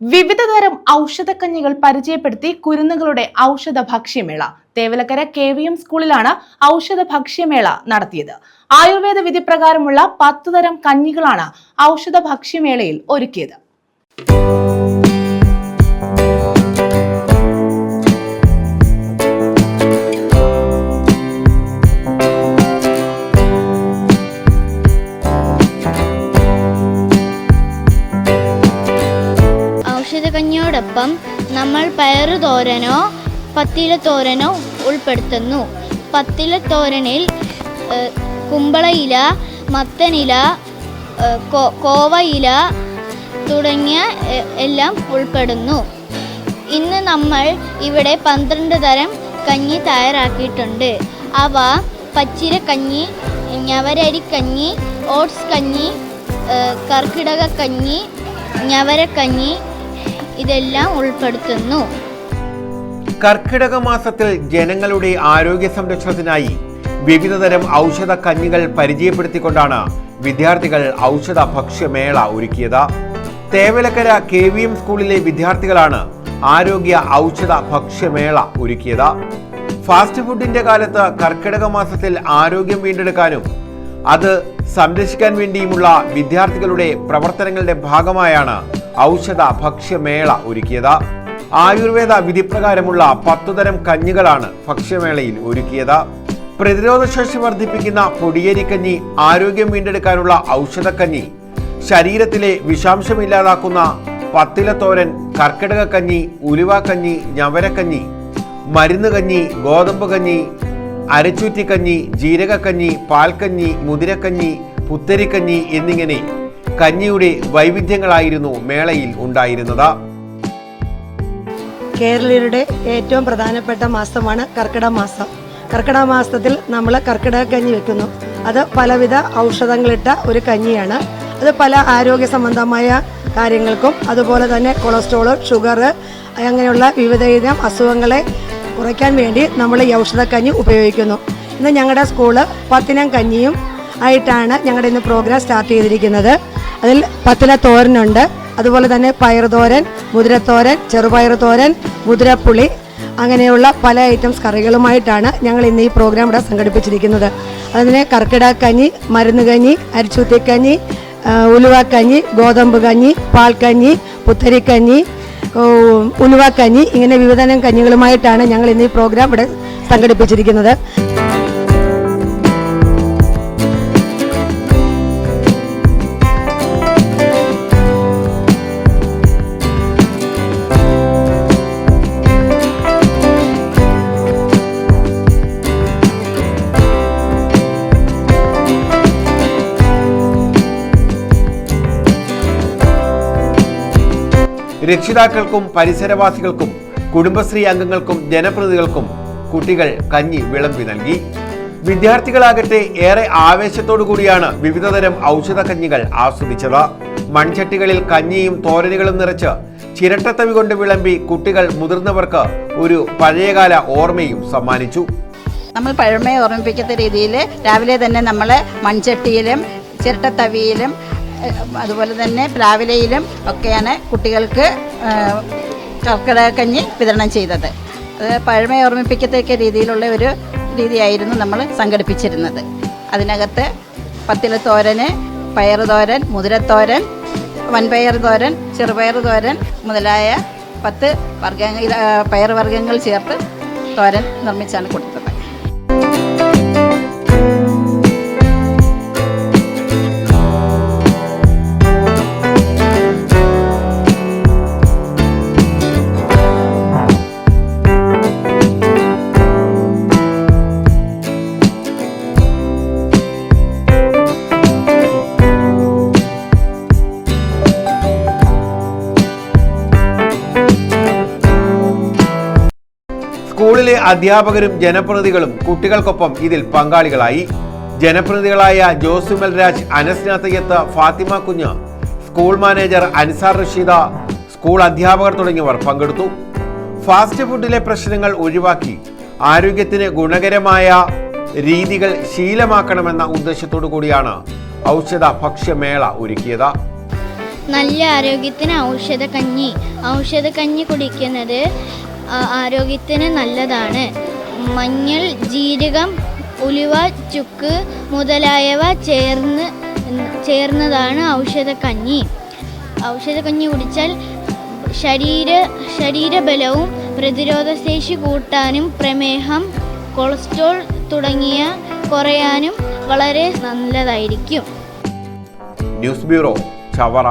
വിവിധതരം ഔഷധക്കഞ്ഞികൾ പരിചയപ്പെടുത്തി കുരുന്നുകളുടെ ഔഷധ ഭക്ഷ്യമേള തേവലക്കര കെ വി എം സ്കൂളിലാണ് ഔഷധ ഭക്ഷ്യമേള നടത്തിയത്. ആയുർവേദ വിധിപ്രകാരമുള്ള പത്തു തരം കഞ്ഞികളാണ് ഔഷധ ഭക്ഷ്യമേളയിൽ ഒരുക്കിയത്. ഔഷധക്കഞ്ഞിയോടൊപ്പം നമ്മൾ പയറു തോരനോ പത്തില തോരനോ ഉൾപ്പെടുത്തുന്നു. പത്തില തോരനിൽ ഏഹ്, കുമ്പളയില മത്തനില കോവയില തുടങ്ങിയ എല്ലാം ഉൾപ്പെടുന്നു. ഇന്ന് നമ്മൾ ഇവിടെ പന്ത്രണ്ട് തരം കഞ്ഞി തയ്യാറാക്കിയിട്ടുണ്ട്. അവ പച്ചിരക്കഞ്ഞി ഞവരരിക്കഞ്ഞി ഓട്സ് കഞ്ഞി കർക്കിടക കഞ്ഞി ഞവരക്കഞ്ഞി ഇതെല്ലാം ഉൾപ്പെടുത്തുന്നു. കർക്കിടക മാസത്തിൽ ജനങ്ങളുടെ ആരോഗ്യ സംരക്ഷണത്തിനായി വിവിധതരം ഔഷധ കഞ്ഞികൾ പരിചയപ്പെടുത്തിക്കൊണ്ടാണ് വിദ്യാർത്ഥികൾ ഔഷധ ഭക്ഷ്യമേള ഒരുക്കിയത്. തേവലക്കര കെ വി എം സ്കൂളിലെ വിദ്യാർത്ഥികളാണ് ആരോഗ്യ ഔഷധ ഭക്ഷ്യമേള ഒരുക്കിയത്. ഫാസ്റ്റ് ഫുഡിന്റെ കാലത്ത് കർക്കിടക മാസത്തിൽ ആരോഗ്യം വീണ്ടെടുക്കാനും അത് സംരക്ഷിക്കാൻ വേണ്ടിയുമുള്ള വിദ്യാർത്ഥികളുടെ പ്രവർത്തനങ്ങളുടെ ഭാഗമായാണ് ഔഷധ ഭക്ഷ്യമേള ഒരുക്കിയത്. ആയുർവേദ വിധിപ്രകാരമുള്ള പത്തുതരം കഞ്ഞികളാണ് ഭക്ഷ്യമേളയിൽ ഒരുക്കിയത്. പ്രതിരോധശേഷി വർദ്ധിപ്പിക്കുന്ന പൊടിയേരിക്കഞ്ഞി ആരോഗ്യം വീണ്ടെടുക്കാനുള്ള ഔഷധക്കഞ്ഞി ശരീരത്തിലെ വിഷാംശം ഇല്ലാതാക്കുന്ന പത്തിലത്തോരൻ കർക്കിടകക്കഞ്ഞി ഉലുവാക്കഞ്ഞി ഞവരക്കഞ്ഞി മരുന്ന് കഞ്ഞി ഗോതമ്പ് കഞ്ഞി അരച്ചൂറ്റിക്കഞ്ഞി ജീരകക്കഞ്ഞി പാൽക്കഞ്ഞി മുതിരക്കഞ്ഞി പുത്തരിക്കഞ്ഞി എന്നിങ്ങനെ കഞ്ഞിയുടെ വൈവിധ്യങ്ങളായിരുന്നു മേളയിൽ ഉണ്ടായിരുന്നത്. കേരളീയരുടെ ഏറ്റവും പ്രധാനപ്പെട്ട മാസമാണ് കർക്കിടക മാസം. കർക്കിടക മാസത്തിൽ നമ്മൾ കർക്കിടക കഞ്ഞി വെക്കുന്നു. അത് പലവിധ ഔഷധങ്ങളിട്ട ഒരു കഞ്ഞിയാണ്. അത് പല ആരോഗ്യ സംബന്ധമായ കാര്യങ്ങൾക്കും അതുപോലെ തന്നെ കൊളസ്ട്രോൾ ഷുഗർ അങ്ങനെയുള്ള വിവിധയിനം അസുഖങ്ങളെ കുറയ്ക്കാൻ വേണ്ടി നമ്മൾ ഈ ഔഷധ കഞ്ഞി ഉപയോഗിക്കുന്നു. ഇന്ന് ഞങ്ങളുടെ സ്കൂൾ പത്തിനം കഞ്ഞിയും ആയിട്ടാണ് ഞങ്ങളുടെ ഇന്ന് പ്രോഗ്രാം സ്റ്റാർട്ട് ചെയ്തിരിക്കുന്നത്. അതിൽ പത്തില തോരനുണ്ട്. അതുപോലെ തന്നെ പയറുതോരൻ മുതിരത്തോരൻ ചെറുപയർ തോരൻ മുതിരപ്പുളി അങ്ങനെയുള്ള പല ഐറ്റംസ് കറികളുമായിട്ടാണ് ഞങ്ങൾ ഇന്ന് ഈ പ്രോഗ്രാം ഇവിടെ സംഘടിപ്പിച്ചിരിക്കുന്നത്. അതിന് കർക്കിടകക്കഞ്ഞി മരുന്ന് കഞ്ഞി അരിച്ചൂത്തിക്കഞ്ഞി ഉലുവക്കഞ്ഞി ഗോതമ്പ് കഞ്ഞി പാൽക്കഞ്ഞി പുത്തരിക്കഞ്ഞി ഉലുവക്കഞ്ഞി ഇങ്ങനെ വിവിധ കഞ്ഞികളുമായിട്ടാണ് ഞങ്ങൾ ഇന്ന് ഈ പ്രോഗ്രാം ഇവിടെ സംഘടിപ്പിച്ചിരിക്കുന്നത്. രക്ഷിതാക്കൾക്കും പരിസരവാസികൾക്കും കുടുംബശ്രീ അംഗങ്ങൾക്കും ജനപ്രതിനിധികൾക്കും കുട്ടികൾ കഞ്ഞി വിളമ്പി നൽകി. വിദ്യാർത്ഥികളാകട്ടെ ഏറെ ആവേശത്തോടു കൂടിയാണ് വിവിധതരം ഔഷധ കഞ്ഞികൾ ആസ്വദിച്ചത് മൺചട്ടികളിൽ കഞ്ഞിയും തോരനുകളും നിറച്ച് ചിരട്ടത്തവി കൊണ്ട് വിളമ്പി കുട്ടികൾ മുതിർന്നവർക്ക് ഒരു പഴയകാല ഓർമ്മയും സമ്മാനിച്ചു. നമ്മൾ പഴമയെ ഓർമ്മിപ്പിക്കുന്ന രീതിയിൽ രാവിലെ തന്നെ നമ്മൾ മൺചട്ടിയിലും ചിരട്ടത്തവിയിലും അതുപോലെ തന്നെ പ്ലാവിലയിലും ഒക്കെയാണ് കുട്ടികൾക്ക് കർക്കിടകക്കഞ്ഞി വിതരണം ചെയ്തത്. അത് പഴമയെ ഓർമ്മിപ്പിക്കത്തക്ക രീതിയിലുള്ള ഒരു രീതിയായിരുന്നു നമ്മൾ സംഘടിപ്പിച്ചിരുന്നത്. അതിനകത്ത് പത്തില തോരന് പയറ് തോരൻ മുതിരത്തോരൻ വൻപയർ തോരൻ ചെറുപയർ തോരൻ മുതലായ പത്ത് വർഗങ്ങൾ പയർ വർഗങ്ങൾ ചേർത്ത് തോരൻ നിർമ്മിച്ചാണ് കൊടുത്തത്. സ്കൂളിലെ അധ്യാപകരും ജനപ്രതിനിധികളും കുട്ടികൾക്കൊപ്പം ഇതിൽ പങ്കാളികളായി. ജനപ്രതിനിധികളായ ജോസുമൽ Raj Anasna Thayyath Fathima Kunju school manager Ansar Rasheeda school അധ്യാപകർ തുടങ്ങിയവർ പങ്കെടുത്തു. ഫാസ്റ്റ് ഫുഡിലെ പ്രശ്നങ്ങൾ ഒഴിവാക്കി ആരോഗ്യത്തിന് ഗുണകരമായ രീതികൾ ശീലമാക്കണമെന്ന ഉദ്ദേശത്തോടു കൂടിയാണ് ഔഷധ ഭക്ഷ്യമേള ഒരുക്കിയത്. നല്ല ആരോഗ്യത്തിന് ഔഷധ കഞ്ഞി. ഔഷധ കഞ്ഞി കുടിക്കുന്നത് ആരോഗ്യത്തിന് നല്ലതാണ്. മഞ്ഞൾ ജീരകം ഉലുവ ചുക്ക് മുതലായവ ചേർന്ന് ചേർന്നതാണ് ഔഷധക്കഞ്ഞി. ഔഷധക്കഞ്ഞി കുടിച്ചാൽ ശരീര ശരീരബലവും പ്രതിരോധശേഷി കൂട്ടാനും പ്രമേഹം കൊളസ്ട്രോൾ തുടങ്ങിയ കുറയാനും വളരെ നല്ലതായിരിക്കും. News bureau Chavara.